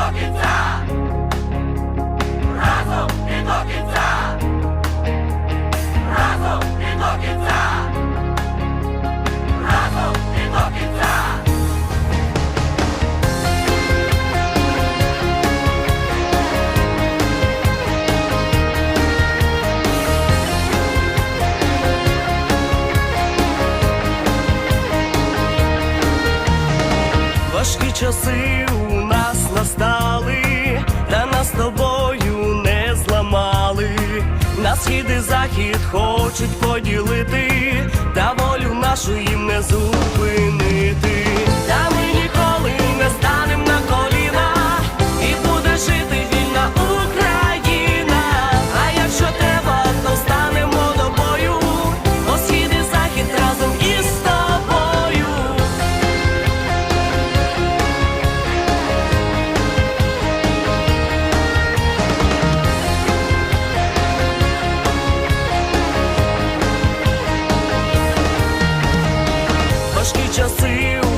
fucking time. Часи у нас настали, та нас тобою не зламали. На схід і захід хочуть поділити, часи.